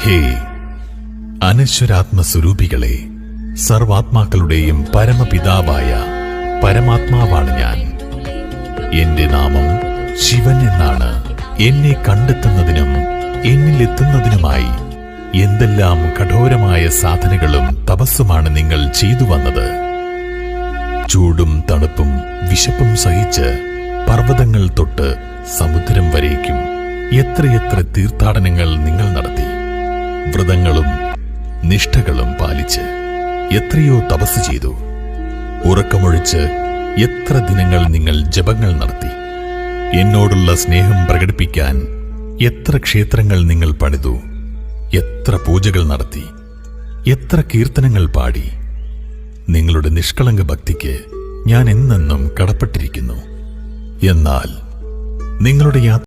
ഹേ അനശ്വരാത്മ സ്വരൂപികളെ സർവാത്മാക്കളുടെയും പരമപിതാവായ പരമാത്മാവാണ് ഞാൻ. എന്റെ നാമം ശിവൻ എന്നാണ്. എന്നെ കണ്ടെത്തുന്നതിനും എന്നിലെത്തുന്നതിനുമായി എന്തെല്ലാം കഠോരമായ സാധനകളും തപസ്സുമാണ് നിങ്ങൾ ചെയ്തു വന്നത്? ചൂടും തണുപ്പും വിശപ്പും സഹിച്ച് പർവതങ്ങൾ തൊട്ട് സമുദ്രം വരേക്കും എത്രയെത്ര തീർത്ഥാടനങ്ങൾ നിങ്ങൾ നടത്തി? വ്രതങ്ങളും നിഷ്ഠകളും പാലിച്ച് എത്രയോ തപസ് ചെയ്തു. ഉറക്കമൊഴിച്ച് എത്ര ദിനങ്ങൾ നിങ്ങൾ ജപങ്ങൾ നടത്തി. എന്നോടുള്ള സ്നേഹം പ്രകടിപ്പിക്കാൻ എത്ര ക്ഷേത്രങ്ങൾ നിങ്ങൾ പണിതു. എത്ര പൂജകൾ നടത്തി. എത്ര കീർത്തനങ്ങൾ പാടി. നിങ്ങളുടെ നിഷ്കളങ്ക ഭക്തിക്ക് ഞാൻ എന്നെന്നും കടപ്പെട്ടിരിക്കുന്നു. എന്നാൽ നിങ്ങളുടെ യാത്ര